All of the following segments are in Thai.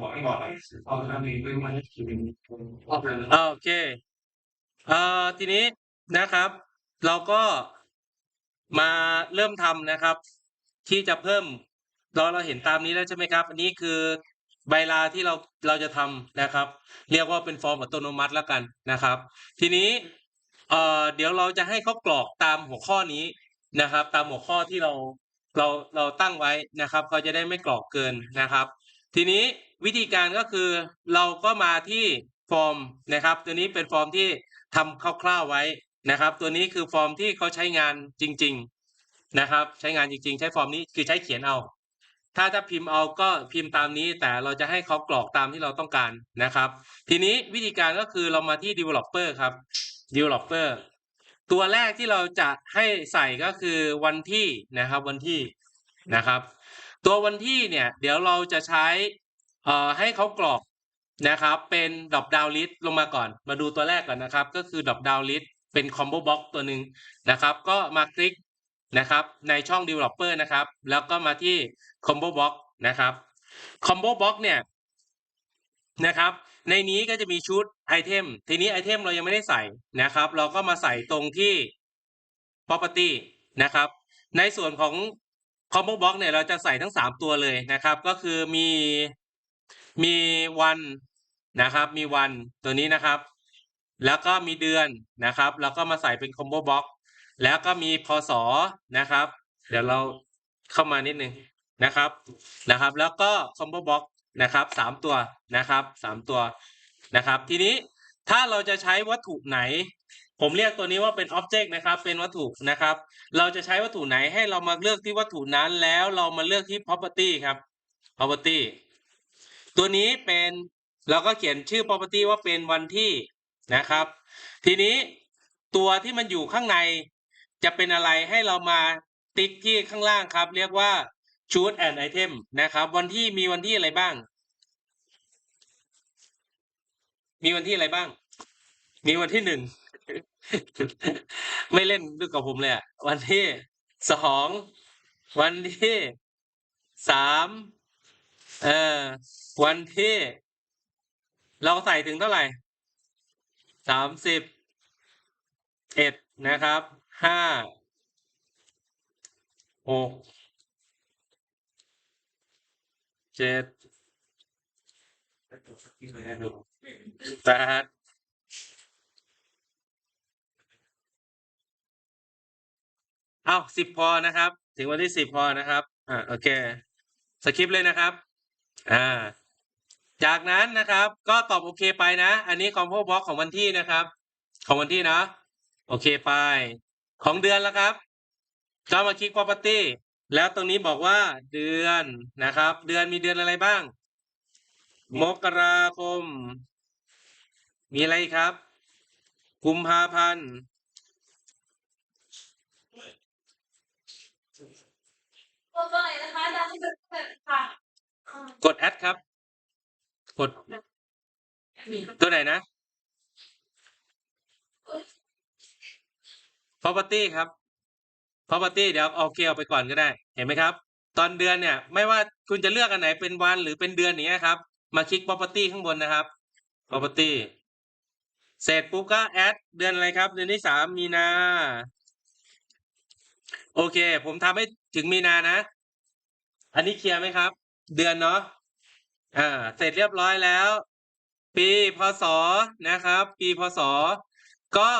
บอกให้บอกเอาทำเองไม่มาให้คิวอกเลยโอเคเอ่อทีนี้นะครับ เราก็มาเริ่มทำนะครับ ที่จะเพิ่มเราเราเห็นตามนี้แล้วใช่ไหมครับ อันนี้คือใบลาที่เราเราจะทำนะครับ เรียกว่าเป็นฟอร์มอัตโนมัติแล้วกันนะครับ ทีนี้เอ่อเดี๋ยวเราจะให้เขากรอกตามหัวข้อนี้นะครับ ตามหัวข้อที่เราเราเราตั้งไว้นะครับเขาจะได้ไม่กรอกเกินนะครับ ทีนี้วิธีการก็คือเราก็มาที่ฟอร์มนะครับ ตัวนี้เป็นฟอร์มที่ทำคร่าวๆไว้นะครับ ตัวนี้คือฟอร์มที่เขาใช้งานจริง ๆนะครับ ใช้งานจริง ๆ ใช้ฟอร์มนี้คือใช้เขียนเอา ถ้าจะพิมพ์เอาก็พิมพ์ตามนี้ แต่เราจะให้เขากรอกตามที่เราต้องการนะครับ ทีนี้วิธีการก็คือเรามาที่ developer ครับ developer ตัวแรกที่เราจะให้ใส่ก็คือวันที่นะครับ วันที่นะครับ ตัววันที่เนี่ยเดี๋ยวเราจะใช้เอ่อให้เขากรอกนะครับ เป็น drop down list ลงมาก่อน มาดูตัวแรกก่อนนะครับ ก็คือ drop down list เป็น combo box ตัวหนึ่งนะครับ ก็มาคลิกนะครับในช่อง developer นะครับ แล้วก็มาที่ combo box นะครับ combo box เนี่ยนะครับ ในนี้ก็จะมีชุดไอเทม ทีนี้ไอเทมเรายังไม่ได้ใส่นะครับ เราก็มาใส่ตรงที่ property นะครับ ในส่วนของ combo box เนี่ยเราจะใส่ทั้งสามตัวเลยนะครับ ก็คือมีมีวันนะครับ มีวันตัวนี้นะครับ แล้วก็มีเดือนนะครับ แล้วก็มาใส่เป็น combo box แล้วก็มีพศนะครับ เดี๋ยวเราเข้ามานิดนึงนะครับนะครับ แล้วก็ combo box นะครับสามตัวนะครับสามตัวนะครับ ทีนี้ ถ้าเราจะใช้วัตถุไหน ผมเรียกตัวนี้ว่าเป็น object นะครับ เป็นวัตถุนะครับ เราจะใช้วัตถุไหนให้เรามาเลือกที่วัตถุนั้น แล้วเรามาเลือกที่ property ครับ property ตัวนี้เป็นเราก็เขียนชื่อ property ว่าเป็นวันที่นะครับ ทีนี้ตัวที่มันอยู่ข้างในจะเป็นอะไรให้เรามาติ๊กที่ข้างล่างครับ เรียกว่า choose an item นะครับ วันที่มีวันที่อะไรบ้าง มีวันที่อะไรบ้าง มีวันที่หนึ่ง ไม่เล่นด้วยกับผมเลยอะวันที่สองวันที่สามเอ่อวันที่ เราใส่ถึงเท่าไหร่สามสิบเอ็ดนะครับห้าหกเจ็ด แปดเอาสิบพอนะครับ ถึงวันที่สิบพอนะครับ อ่าโอเค สคริปต์เลยนะครับ อ่า จากนั้นนะครับ ก็ตอบโอเคไปนะ อันนี้คอมโพบล็อกของวันที่นะครับ ของวันที่นะ โอเคไป ของเดือนแล้วครับ ก็มาคลิก property แล้วตรงนี้บอกว่าเดือนนะครับ เดือนมีเดือนอะไรบ้าง มกราคม มีอะไรอีกครับ กุมภาพันธ์ตัวตัวไหนนะคะอาจารย์ค่ะกด add ครับ กด ตัวไหนนะ property ครับ property เดี๋ยวเอาเคเอาไปก่อนก็ได้ เห็นไหมครับ ตอนเดือนเนี่ย ไม่ว่าคุณจะเลือกอันไหนเป็นวันหรือเป็นเดือนอย่างเงี้ยครับ มาคลิก property ข้างบนนะครับ property เสร็จปุ๊บก็ add เดือนอะไรครับ เดือนที่สามมีนา โอเค ผมทำให้ถึงมีนานะ อันนี้เคลียร์ไหมครับ เดือนเนาะอ่า เสร็จเรียบร้อยแล้ว ปีพศนะครับ ปีพศ ก็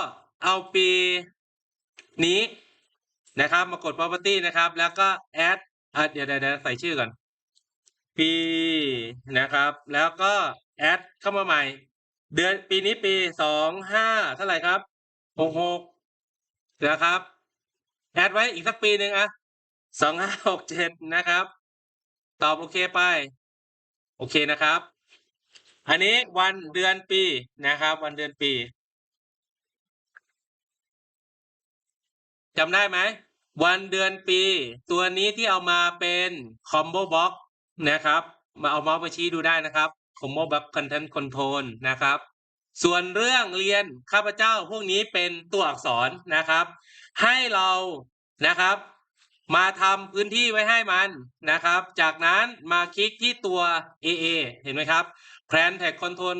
เอาปีนี้นะครับ มากด property นะครับ แล้วก็ add อะเดี๋ยวเดี๋ยวใส่ชื่อก่อน ปี นะครับ แล้วก็ add เข้ามาใหม่ เดือนปีนี้ปีสองห้าเท่าไหร่ครับหกหกนะครับ แอดไว้อีกสักปีหนึ่งอะสองห้าหกเจ็ดนะครับ ตอบโอเคไป โอเคนะครับ อันนี้วันเดือนปีนะครับ วันเดือนปีจำได้ไหม วันเดือนปี ตัวนี้ที่เอามาเป็นคอมโบบ็อก นะครับ มาเอาเมาส์มาชี้ดูได้นะครับคอมโบบ็อกคอนเทนต์คอนโทรลนะครับ ส่วนเรื่องเรียนข้าพเจ้าพวกนี้เป็นตัวอักษรนะครับ ให้เรานะครับ มาทำพื้นที่ไว้ให้มันนะครับ จากนั้นมาคลิกที่ตัว AA เห็นไหมครับ Plan Tag Control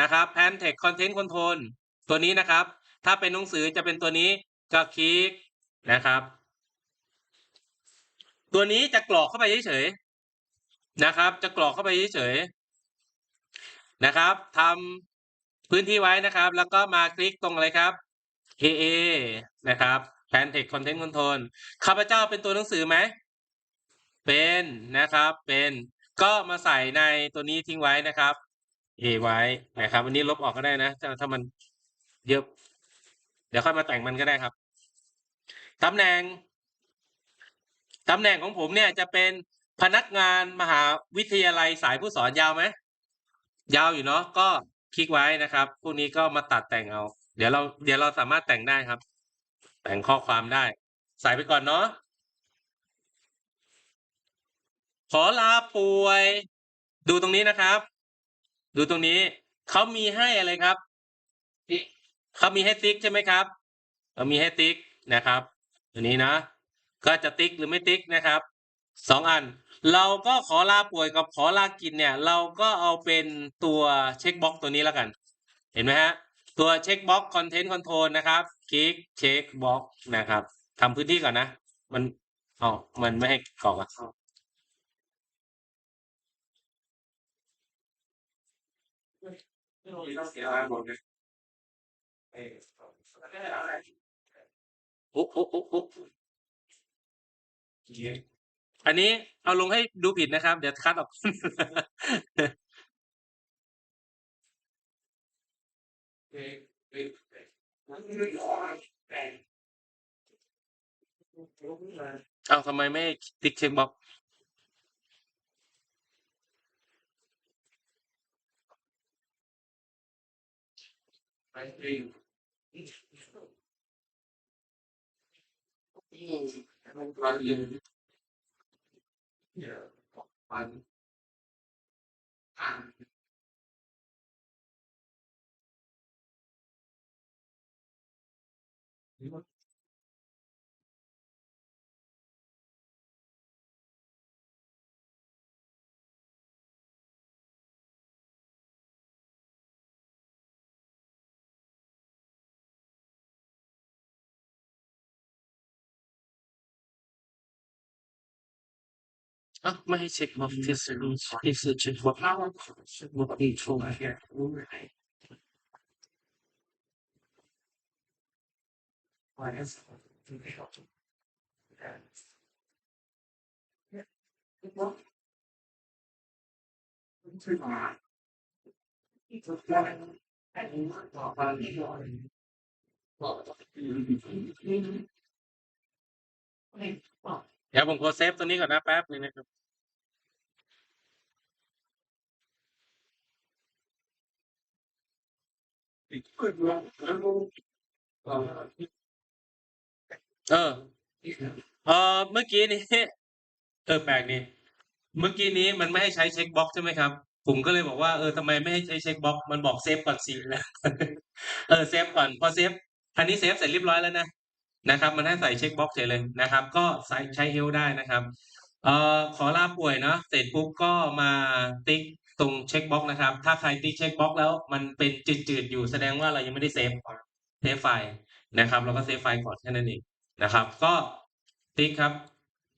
นะครับ Plan Tag Content Control ตัวนี้นะครับ ถ้าเป็นหนังสือจะเป็นตัวนี้ก็คลิกนะครับ ตัวนี้จะกรอกเข้าไปเฉย นะครับ จะกรอกเข้าไปเฉยๆนะครับทำพื้นที่ไว้นะครับ แล้วก็มาคลิกตรงอะไรครับ AA นะครับ Plan Text Content Control ข้าพเจ้าเป็นตัวหนังสือไหม เป็นนะครับเป็นก็มาใส่ในตัวนี้ทิ้งไว้นะครับ A ไว้นะครับ วันนี้ลบออกก็ได้นะถ้าถ้ามันเยอะเดี๋ยวค่อยมาแต่งมันก็ได้ครับตำแหน่งตำแหน่งของผมเนี่ยจะเป็น พนักงานมหาวิทยาลัยสายผู้สอนยาวไหมยาวอยู่เนาะก็คลิกไว้นะครับ พวกนี้ก็มาตัดแต่งเอา เดี๋ยวเราเดี๋ยวเราสามารถแต่งได้ครับ แต่งข้อความได้ ใส่ไปก่อนเนาะขอลาป่วย ดูตรงนี้นะครับ ดูตรงนี้เขามีให้อะไรครับเขามีให้ติ๊กใช่ไหมครับเขามีให้ติ๊กนะครับ ตัวนี้นะก็จะติ๊กหรือไม่ติ๊กนะครับสองอัน เราก็ขอลาป่วยกับขอลากินเนี่ย เราก็เอาเป็นตัวเช็คบ็อกตัวนี้แล้วกัน เห็นไหมฮะ ตัวเช็คบ็อกคอนเทนต์คอนโทรลนะครับ คลิกเช็คบ็อกนะครับทำพื้นที่ก่อนนะ มันอ๋อมันไม่ให้กรอกอะไม่รู้ต้องเสียอะไรหมดเลยเออแล้วก็อะไรโอ้โอ้โอ้โอ้เกียร์ อันนี้เอาลงให้ดูผิดนะครับ เดี๋ยวคัดออก เออเออมันไม่ร้อนแต่เอาทำไมไม่ติ๊กเช็คบ็อกไปเองมั นร้อนเย็นเนี่ยมันอ่านอะไม่ให้เช็คบ็อกที่สุดที่สุดเช็คบ็อกเราฉันบอกอีกช่วงเนี้ยรู้ไหมว่าเนี่ยถึงได้เข้าใจเนี่ยว่ามันช่วยมาที่จะได้ให้มันต่อไปที่เราบอกไม่บอก เดี๋ยวผมกดเซฟตัวนี้ก่อนนะแป๊บนึงนะครับ เออเออที่เออเมื่อกี้นี้ เออแปลกนี่เมื่อกี้นี้มันไม่ให้ใช้เช็คบ็อกใช่ไหมครับ ผมก็เลยบอกว่าเออทำไมไม่ให้ใช้เช็คบ็อกมันบอกเซฟก่อนสิแล้ว เออเซฟก่อนพอเซฟอันนี้เซฟเสร็จเรียบร้อยแล้วนะ นะครับ มันให้ใส่เช็คบ็อกเฉยเลยนะครับ ก็ใส่ใช้เฮลได้นะครับเอ่อขอลาป่วยเนาะเสร็จปุ๊บก็มาติ๊กตรงเช็คบ็อกนะครับ ถ้าใครติ๊กเช็คบ็อกแล้วมันเป็นจืดๆอยู่แสดงว่าเรายังไม่ได้เซฟเซฟไฟล์นะครับเราก็เซฟไฟล์ก่อนแค่นั้นเองนะครับ ก็ติ๊กครับ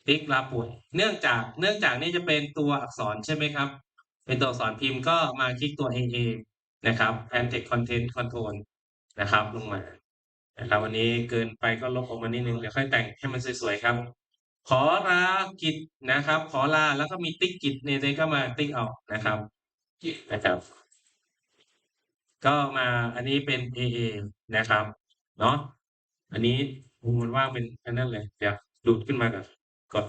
ติ๊กลาป่วย เนื่องจากเนื่องจากนี่จะเป็นตัวอักษรใช่ไหมครับ เป็นตัวอักษรพิมพ์ก็มาคลิกตัว AA นะครับ Pan Text Content Control นะครับ ลงมา นะครับวันนี้เกินไปก็ลบออกมานิดนึงเดี๋ยวค่อยแต่งให้มันสวยๆครับ ขอลากิจนะครับ ขอลาแล้วก็มีติ๊กกิจเนี่ยก็มาติ๊กออกนะครับนะครับ ก็มาอันนี้เป็น AA นะครับ เนาะอันนี้มันว่างเป็นอันนั้นเลย เดี๋ยวดูดขึ้นมาก่อนกด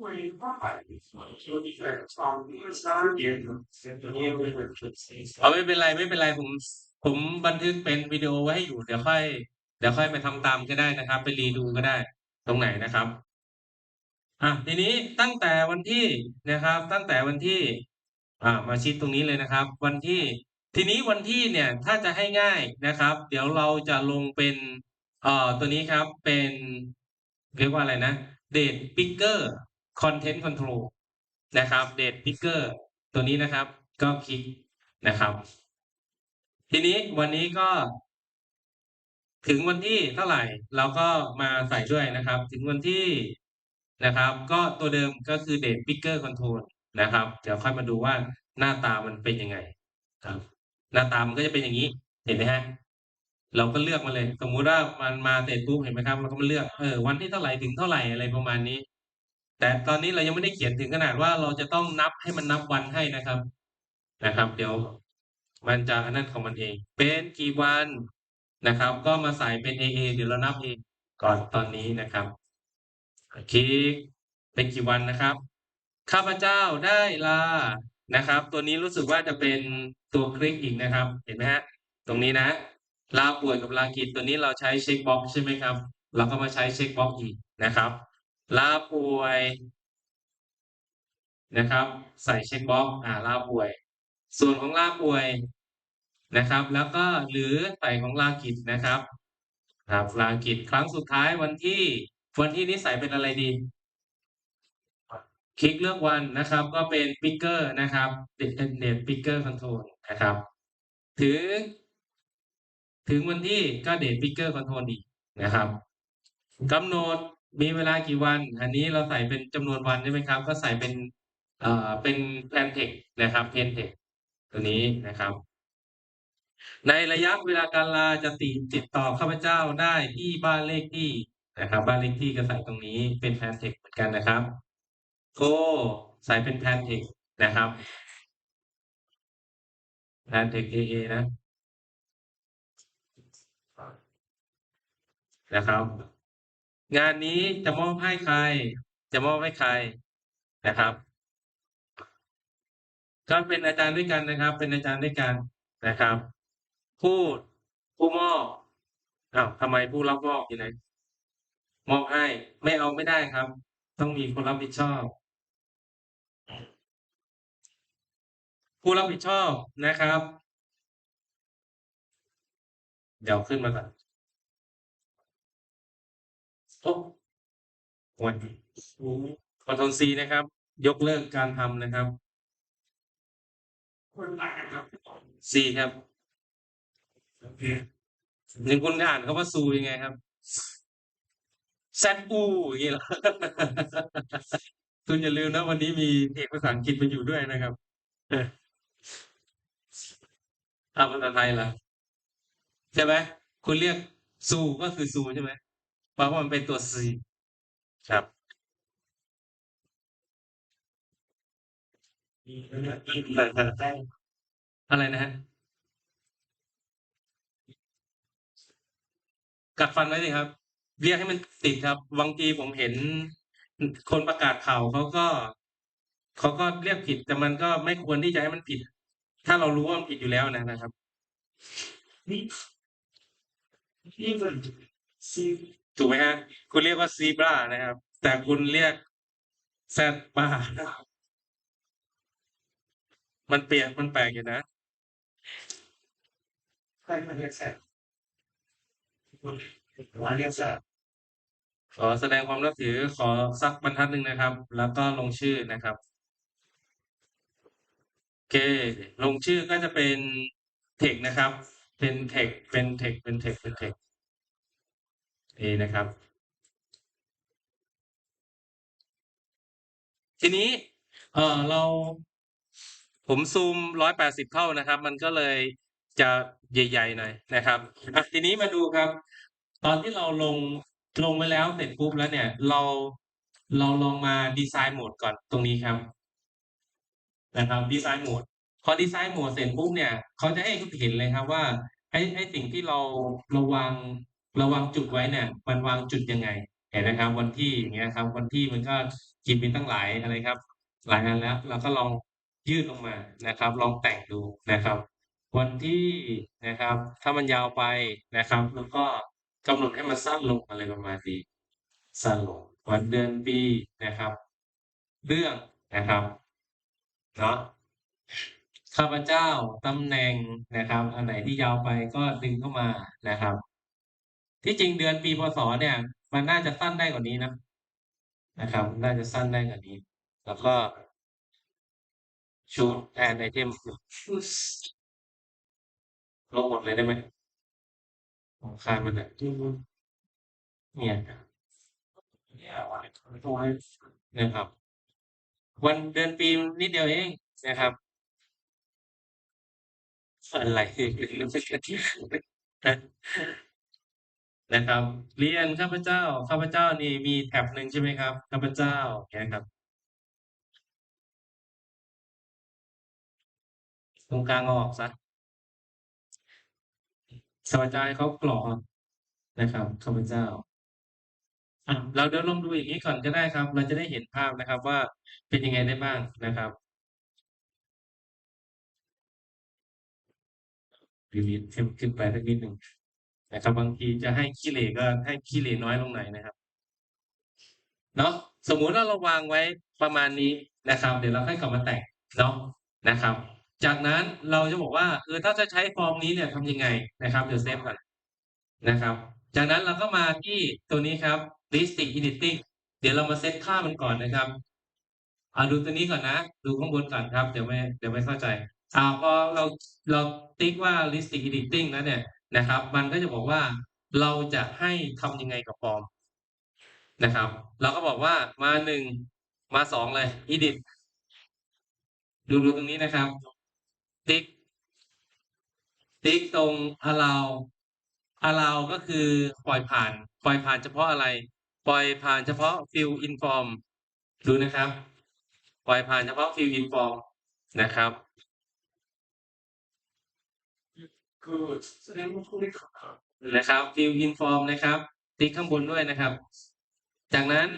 ไม่ว่าไปช่วงนี้แฟนฟังที่สร้างเอาไม่เป็นไรไม่เป็นไรผมผมบันทึกเป็นวิดีโอไว้ให้อยู่เดี๋ยวค่อยเดี๋ยวค่อยไปทำตามก็ได้นะครับ ไปรีดูก็ได้ ตรงไหนนะครับอะทีนี้ตั้งแต่วันที่นะครับ ตั้งแต่วันที่ อ่า มาชิดตรงนี้เลยนะครับ วันที่ ทีนี้วันที่เนี่ยถ้าจะให้ง่ายนะครับ เดี๋ยวเราจะลงเป็นเอ่อตัวนี้ครับเป็น เรียกว่าอะไรนะ date picker content control นะครับ date picker ตัวนี้นะครับก็คลิกนะครับ ทีนี้วันนี้ก็ ถึงวันที่เท่าไหร่เราก็มาใส่ด้วยนะครับ ถึงวันที่นะครับ ก็ตัวเดิมก็คือ date picker control นะครับ เดี๋ยวค่อยมาดูว่าหน้าตามันเป็นยังไงครับ หน้าตามันก็จะเป็นอย่างนี้ เห็นไหมฮะเราก็เลือกมาเลย สมมุติว่ามันมาเสร็จปุ๊บเห็นไหมครับเราก็มาเลือกเออวันที่เท่าไหร่ถึงเท่าไหร่อะไรประมาณนี้ แต่ตอนนี้เรายังไม่ได้เขียนถึงขนาดว่าเราจะต้องนับให้มันนับวันให้นะครับ นะครับ เดี๋ยวมันจะอันนั้นของมันเอง เป็นกี่วันนะครับ ก็มาใส่เป็น AA เดี๋ยวเรานับเองก่อนตอนนี้นะครับคลิกเป็นกี่วันนะครับ ข้าพเจ้าได้ลานะครับ ตัวนี้รู้สึกว่าจะเป็นตัวคลิกอีกนะครับ เห็นไหมฮะตรงนี้นะ ลาป่วยกับลากิจตัวนี้เราใช้เช็คบ็อกใช่ไหมครับ เราก็มาใช้เช็คบ็อกอีกนะครับ ลาป่วยนะครับ ใส่เช็คบ็อกอ่าลาป่วย ส่วนของลาป่วยนะครับ แล้วก็หรือใส่ของลากิจนะครับครับลากิจครั้งสุดท้ายวันที่วันที่นี้ใส่เป็นอะไรดี คลิกเลือกวันนะครับ ก็เป็นปิกเกอร์นะครับเด็ดเด็ดปิกเกอร์คอนโทรลนะครับ ถึง ถึงวันที่ก็เดทปิกเกอร์คอนโทรลอีกนะครับกำหนด มีเวลากี่วัน อันนี้เราใส่เป็นจำนวนวันใช่ไหมครับ ก็ใส่เป็นเอ่อเป็นแพนเทคนะครับเพนเทคตัวนี้นะครับ ในระยะเวลาการลาจะติดติดต่อข้าพเจ้าได้ที่บ้านเลขที่นะครับ บ้านเลขที่ก็ใส่ตรงนี้เป็นแพนเทคเหมือนกันนะครับโก็ใส่เป็นแพนเทคนะครับแพนเทคเอเอนะนะครับ งานนี้จะมอบให้ใคร จะมอบให้ใครนะครับ ก็เป็นอาจารย์ด้วยกันนะครับ เป็นอาจารย์ด้วยกันนะครับ ผู้ผู้มอบอ้าวทำไมผู้รับมอบอยู่ไหนมอบให้ไม่เอาไม่ได้ครับ ต้องมีคนรับผิดชอบ ผู้รับผิดชอบนะครับ เดี๋ยวขึ้นมาก่อน โอ้วันคอนโทรลซีนะครับ ยกเลิกการทำนะครับคนต่านครับซีครับโอเคหนึ่งคุณอ่านเขาว่าซูยังไงครับแซดอูอย่างงี้เหรอคุณอย่าลืมนะวันนี้มีเอกภาษาอังกฤษมาอยู่ด้วยนะครับอาภาษาไทยล่ะ ใช่ไหมคุณเรียกซูก็คือซูใช่ไหม เพราะว่ามันเป็นตัวซีครับ อะไรนะฮะ กัดฟันไว้สิครับ เรียกให้มันติดครับ บางทีผมเห็นคนประกาศข่าวเขาก็เขาก็เรียกผิด แต่มันก็ไม่ควรที่จะให้มันผิด ถ้าเรารู้ว่ามันผิดอยู่แล้วนะนะครับ นี่นี่เป็นซี ถูกไหมฮะ คุณเรียกว่าซีบรานะครับ แต่คุณเรียกแซดบามันเปลี่ยนมันแปลกอยู่นะใครมาเรียกแซดมาเรียกแซดขอแสดงความนับถือขอสักบรรทัดหนึ่งนะครับ แล้วก็ลงชื่อนะครับโอเค ลงชื่อก็จะเป็นเทคนะครับ เป็นเทคเป็นเทคเป็นเทคเป็นเทค นี่นะครับ ทีนี้ เออเราผมซูมร้อยแปดสิบเท่านะครับ มันก็เลยจะใหญ่ๆหน่อยนะครับอะทีนี้มาดูครับ ตอนที่เราลงลงไปแล้วเสร็จปุ๊บแล้วเนี่ย เราเราลองมาดีไซน์โหมดก่อนตรงนี้ครับ นะครับดีไซน์โหมดพอดีไซน์โหมดเสร็จปุ๊บเนี่ยเขาจะให้เห็นเลยครับว่าไอ้ไอ้สิ่งที่เราราวาง เราวางจุดไว้เนี่ยมันวางจุดยังไงเห็นนะครับ วันที่อย่างเงี้ยครับ วันที่มันก็กินเป็นตั้งหลายอะไรครับ หลายอันแล้ว เราก็ลองยืดลงมานะครับ ลองแต่งดูนะครับ วันที่นะครับ ถ้ามันยาวไปนะครับ แล้วก็กำหนดให้มันสั้นลงอะไรประมาณนี้สั้นลงวันเดือนปีนะครับ เรื่องนะครับเนาะข้าพเจ้าตำแหน่งนะครับ อันไหนที่ยาวไปก็ดึงเข้ามานะครับ ที่จริงเดือนปีพศเนี่ย มันน่าจะสั้นได้กว่านี้นะนะครับ น่าจะสั้นได้กว่านี้ แล้วก็ชูดแอนไอเทมลงหมดเลยได้ไหมของคานมันเนี่ยเนี่ยเนี่ยวันนี้ตัวให้นะครับ วันเดือนปีนิดเดียวเองนะครับอะไร นะครับ เรียนข้าพเจ้า ข้าพเจ้านี่มีแท็บหนึ่งใช่ไหมครับ ข้าพเจ้าเนี่ยครับ ตรงกลางออกซะข้าพเจ้าให้เขากรอกนะครับข้าพเจ้าเราเดี๋ยวลองดูอย่างนี้ก่อนก็ได้ครับ เราจะได้เห็นภาพนะครับว่าเป็นยังไงได้บ้างนะครับดีลิทขึ้นขึ้นไปสักนิดหนึ่ง นะครับ บางทีจะให้ขี้เหร่ก็ให้ขี้เหร่น้อยลงหน่อยนะครับเนาะสมมุติว่าเราวางไว้ประมาณนี้นะครับ เดี๋ยวเราค่อยกลับมาแต่งเนาะนะครับ จากนั้นเราจะบอกว่าเออถ้าจะใช้ฟอร์มนี้เนี่ยทำยังไงนะครับ เดี๋ยวเซฟก่อนนะครับ จากนั้นเราก็มาที่ตัวนี้ครับ listing editing เดี๋ยวเรามาเซตค่ามันก่อนนะครับเอาดูตัวนี้ก่อนนะ ดูข้างบนก่อนครับ เดี๋ยวไม่เดี๋ยวไม่เข้าใจอ่าพอเราเราติ๊กว่า listing editing แล้วเนี่ย นะครับ มันก็จะบอกว่าเราจะให้ทำยังไงกับฟอร์มนะครับ เราก็บอกว่ามาหนึ่งมาสองเลย edit ดูดูตรงนี้นะครับ ติ๊ก ติ๊กตรง allow allow ก็คือปล่อยผ่าน ปล่อยผ่านเฉพาะอะไร ปล่อยผ่านเฉพาะ fill inform ดูนะครับ ปล่อยผ่านเฉพาะ fill inform นะครับ คือแสดงว่าผู้ได้ขับนะครับ fill inform นะครับ ติ๊กข้างบนด้วยนะครับ จากนั้น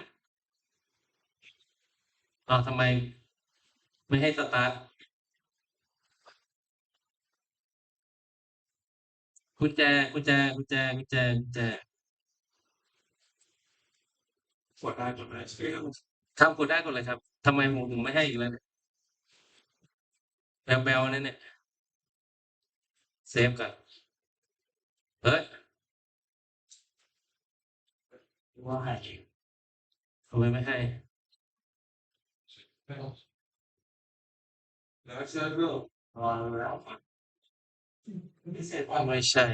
อ้าวทำไม ไม่ให้สตาร์ทกุญแจกุญแจกุญแจกุญแจกุญแจปวดได้จนได้ใช่ไหมทำกดได้กดเลยครับทำไมผมถึงไม่ให้อีกแล้วเนี่ยแบลแบลนั่นเนี่ย เซฟก่อนเฮ้ยว่าให้ทำไมไม่ให้แล้วเชื่อเรื่องรอแล้วไม่เสร็จว่าไม่ใช่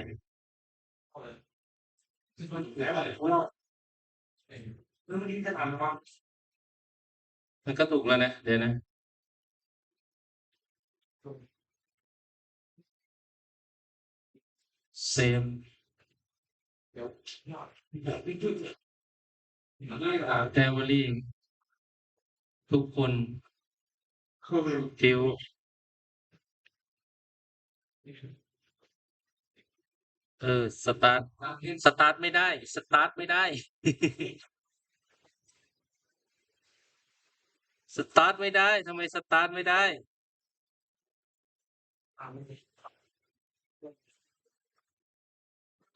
แล้วอะไรพวกเราเรื่องนี้จะทำว่ามันก็ถูกแล้วนะ เดี๋ยวนะ เซฟเดี๋ยวยอดเดี๋ยวพี่จุดมันได้อ่าแทวอรี่ทุกคนคือฟิวเออสตาร์ทสตาร์ทไม่ได้ สตาร์ทไม่ได้ สตาร์ทไม่ได้ทำไมสตาร์ทไม่ได้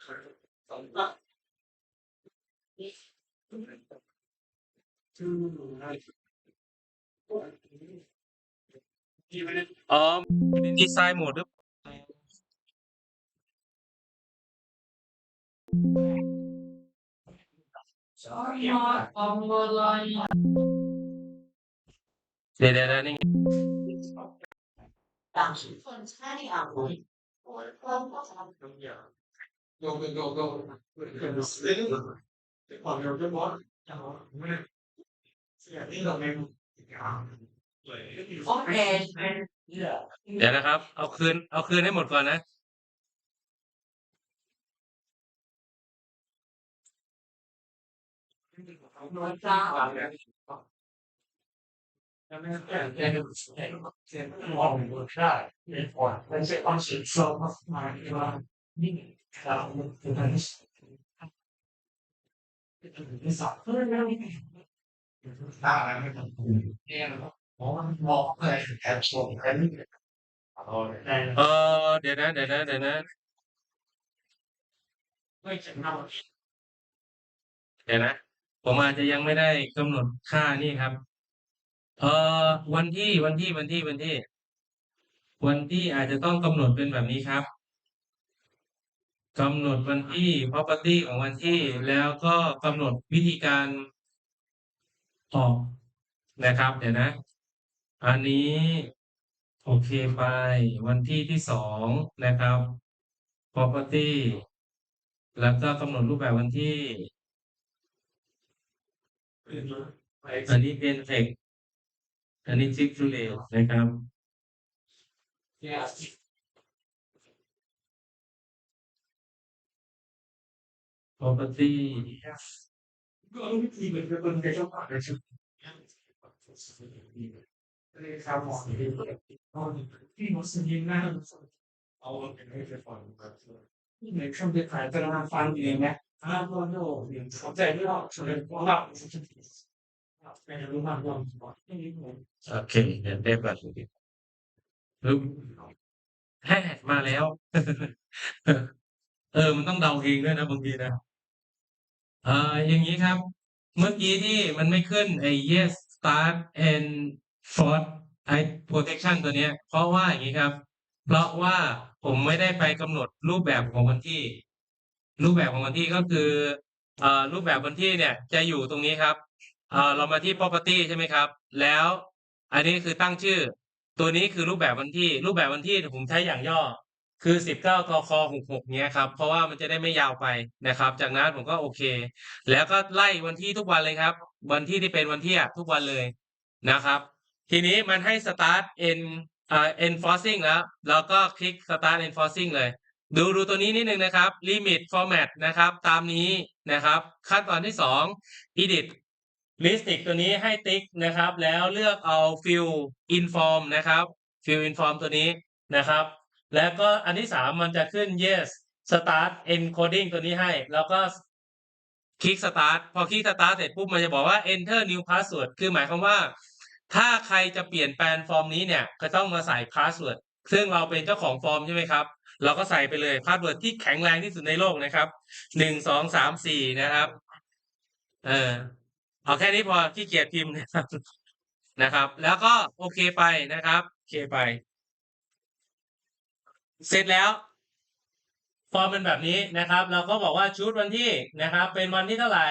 ส อ๋อดีไซน์โหมดหรือเดี๋ยวเดี๋ยวเดี๋ยวนี่คนใช่อะโอ้ยโอ้ยคนก็ทำ ทุกอย่างโยกโยกโยกเป็นสิ่งที่ความเร็วจะบอสจะไม่เสียที่เราไม่เลยโอเคเนี่เดี๋ยวนะครับ เอาคืน เอาคืนให้หมดก่อนนะน้อ ยจ้าอะไรแล้วนั้นจะต้องเสียงโซ่มาที่ว่านี่เราเป็นอะไรที่สองเพื่อนเราตาอะไรไม่ทำเนี่ยมองมองเลยแอบชมกันอ๋อได้เออเดี๋ยวนะเดี๋ยวนะเดี๋ยวนะไม่จะเนอนเดี๋ยวนะผมอาจจะยังไม่ได้กำหนดค่านี่ครับ เอ่อวันที่วันที่วันที่วันที่ วันที่อาจจะต้องกำหนดเป็นแบบนี้ครับ กำหนดวันที่ property ของวันที่ แล้วก็กำหนดวิธีการออกนะครับ เดี๋ยวนะ อันนี้โอเคไปวันที่ที่สองนะครับ property แล้วก็กำหนดรูปแบบวันที่อันนี้เป็น text อันนี้ tick to lay นะครับ property ก็รู้วิธีเหมือนกับคนในช่องปากในชุดเลยครับหมอที่ที่มุสลิมน่าเอาเป็นให้ไปฟังครับที่ในช่องที่ขายตารางฟังเองนะอ่าก็โน้ยเข้าใจไม่ออกเฉลยเราะว่าไม่รู้มากกว่าโอเคเดี๋ยวเต็มก่อนปึ๊บแฮ่มาแล้ว เออ มันต้องเดาเองด้วยนะบางทีนะ เอ่ออย่างนี้ครับ เมื่อกี้ที่มันไม่ขึ้นไอ้ yes start and for i protection ตัวเนี้ย เพราะว่าอย่างนี้ครับ เพราะว่าผมไม่ได้ไปกำหนดรูปแบบของวันที่ รูปแบบของวันที่ก็คือเอ่อรูปแบบวันที่เนี่ยจะอยู่ตรงนี้ครับเอ่อเรามาที่ property ใช่ไหมครับ แล้วอันนี้คือตั้งชื่อ ตัวนี้คือรูปแบบวันที่ รูปแบบวันที่ผมใช้อย่างย่อ คือสิบเก้าทคหกหกเนี้ยครับเพราะว่ามันจะได้ไม่ยาวไปนะครับ จากนั้นผมก็โอเค แล้วก็ไล่วันที่ทุกวันเลยครับ วันที่ที่เป็นวันที่อะทุกวันเลยนะครับ ทีนี้มันให้ start en อ่า enforcing แล้วแล้วก็คลิก start enforcing เลย ดูดูตัวนี้นิดนึงนะครับ limit format นะครับ ตามนี้นะครับ ขั้นตอนที่สอง edit listic ตัวนี้ให้ติ๊กนะครับ แล้วเลือกเอา fill inform นะครับ fill inform ตัวนี้นะครับ แล้วก็อันที่สามมันจะขึ้น yes start encoding ตัวนี้ให้ แล้วก็คลิก start พอคลิก start เสร็จปุ๊บมันจะบอกว่า enter new password คือหมายความว่า ถ้าใครจะเปลี่ยนแปลงฟอร์มนี้เนี่ย ก็ต้องมาใส่ password ซึ่งเราเป็นเจ้าของฟอร์มใช่ไหมครับ เราก็ใส่ไปเลย password ที่แข็งแรงที่สุดในโลกนะครับหนึ่งสองสามสี่นะครับ เออเอาแค่นี้พอขี้เกียจพิมพ์นะครับ นะครับ แล้วก็โอเคไปนะครับ โอเคไป เสร็จแล้ว ฟอร์มเป็นแบบนี้นะครับ เราก็บอกว่าชุดวันที่นะครับ เป็นวันที่เท่าไหร่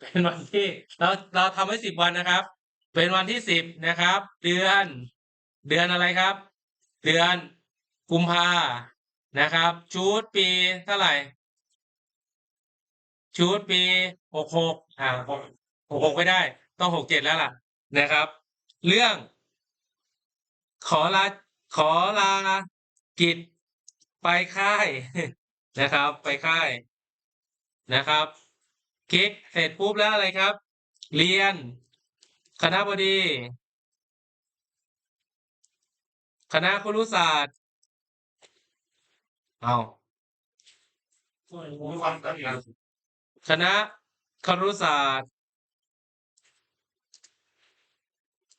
เป็นวันที่เราเราทำไว้สิบวันนะครับ เป็นวันที่สิบนะครับ เดือน เดือนอะไรครับ เดือนกุมภานะครับ ชุดปีเท่าไหร่ ชุดปีหกหกอ่าหกหกหกไม่ได้ ต้องหกเจ็ดแล้วล่ะนะครับ เรื่อง ขอลาขอลากิจ ไปค่ายนะครับ ไปค่ายนะครับ คลิกเสร็จปุ๊บแล้วอะไรครับ เรียน คณะบดี คณะครุศาสตร์เอาความตั้งใจคณะครุศาสตร์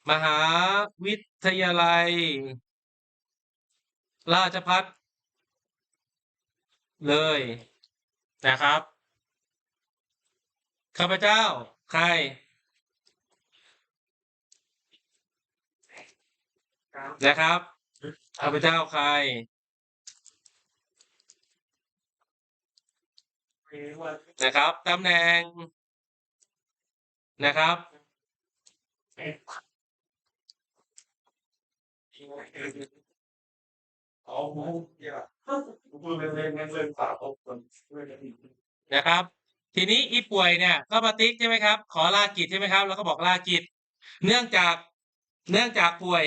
มหาวิทยาลัย ราชพัฒ เลยนะครับ ข้าพเจ้า ใครนะครับข้าพเจ้าใครนะครับตำแหน่งนะครับเอาหมูเนี่ย พูดเล่นๆงั้นเล่นฝากเอาคนช่วยกันนะครับ ทีนี้อีป่วยเนี่ยก็มาติ๊กใช่ไหมครับ ขอลากิจใช่ไหมครับ แล้วก็บอกลากิจ เนื่องจาก เนื่องจากป่วย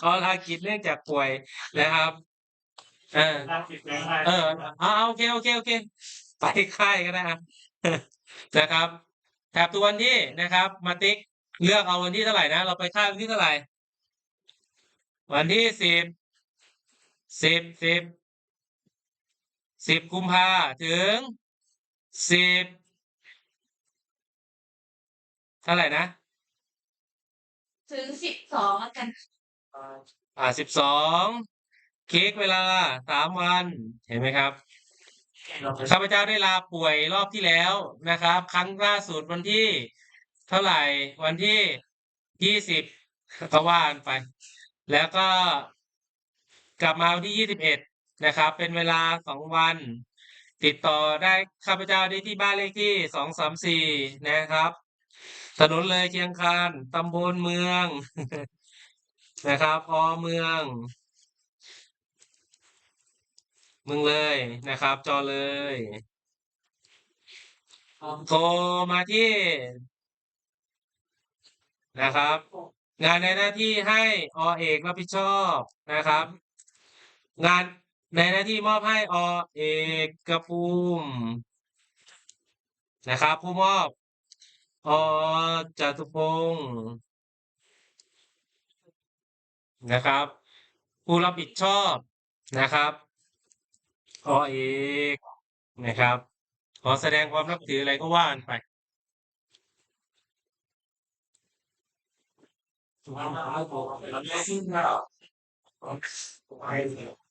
ขอลากิจเนื่องจากป่วยนะครับ เออน่าคิดง่ายเออเอาเอาโอเคโอเคโอเค ไปค่ายก็ได้ครับนะครับแถบตัววันที่นะครับ มาติ๊กเลือกเอาวันที่เท่าไหร่นะ เราไปค่ายวันที่เท่าไหร่ วันที่สิบสิบสิบ สิบกุมภาถึงสิบเท่าไหร่นะ ถึงสิบสองแล้วกัน อ่าสิบสองเค้กเวลาสามวันเห็นไหมครับข้าพเจ้าได้ลาป่วยรอบที่แล้วนะครับ ครั้งล่าสุดวันที่ เท่าไหร่วันที่ยี่สิบก็ว่ากันไป แล้วก็กลับมาวันที่ยี่สิบเอ็ด นะครับ เป็นเวลาสองวัน ติดต่อได้ข้าพเจ้าได้ที่บ้านเลขที่สองสามสี่นะครับ ถนนเลยเชียงคานตำบลเมืองนะครับอเมือง เมืองเลยนะครับ จอเลยโทรมาที่นะครับ งานในหน้าที่ให้อเอกรับผิดชอบนะครับ งาน ในหน้าที่มอบให้อเอกกระภูมินะครับ ผู้มอบอจตุพงศ์นะครับ ผู้รับผิดชอบนะครับอเอกนะครับ ขอแสดงความนับถืออะไรก็ว่ากันไป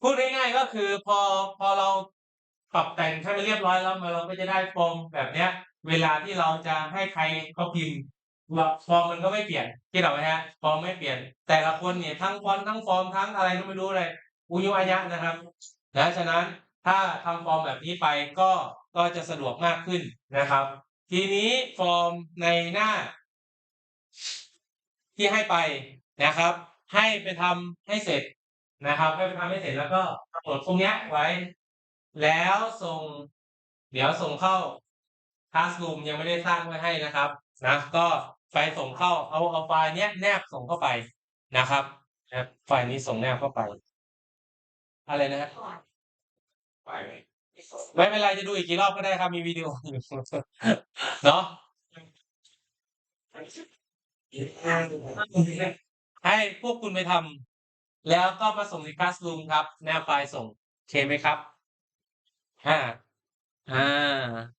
พูดง่ายๆก็คือพอพอเราปรับแต่งให้มันเรียบร้อยแล้วมันเราก็จะได้ฟอร์มแบบเนี้ย เวลาที่เราจะให้ใครเขาพิมพ์ฟอร์มมันก็ไม่เปลี่ยนที่เราไหมฮะฟอร์มไม่เปลี่ยน แต่ละคนเนี่ยทั้งฟอนทั้งฟอร์มทั้งอะไรก็ไม่รู้เลยอุยุอายะนะครับนะฉะนั้นถ้าทำฟอร์มแบบนี้ไปก็ก็จะสะดวกมากขึ้นนะครับ ทีนี้ฟอร์มในหน้า ที่ให้ไปนะครับ ให้ไปทำให้เสร็จ นะครับให้ไปทำให้เสร็จแล้วก็กำหนดตรงเนี้ไว้ แล้วส่ง เดี๋ยวส่งเข้า Classroom ยังไม่ได้สร้างไว้ให้นะครับนะก็ไฟล์ส่งเข้าเอาเอาไฟล์เนี้ยแนบส่งเข้าไปนะครับไฟล์นี้ส่งแนบเข้าไป อะไรนะฮะไม่เป็นไรจะดูอีกกี่รอบก็ได้ครับมีวิดีโอเนาะให้พวกคุณไปทำ แล้วก็มาส่งใน Classroom ครับ แนบไฟล์ส่งโอเคไหมครับอ่าอ่า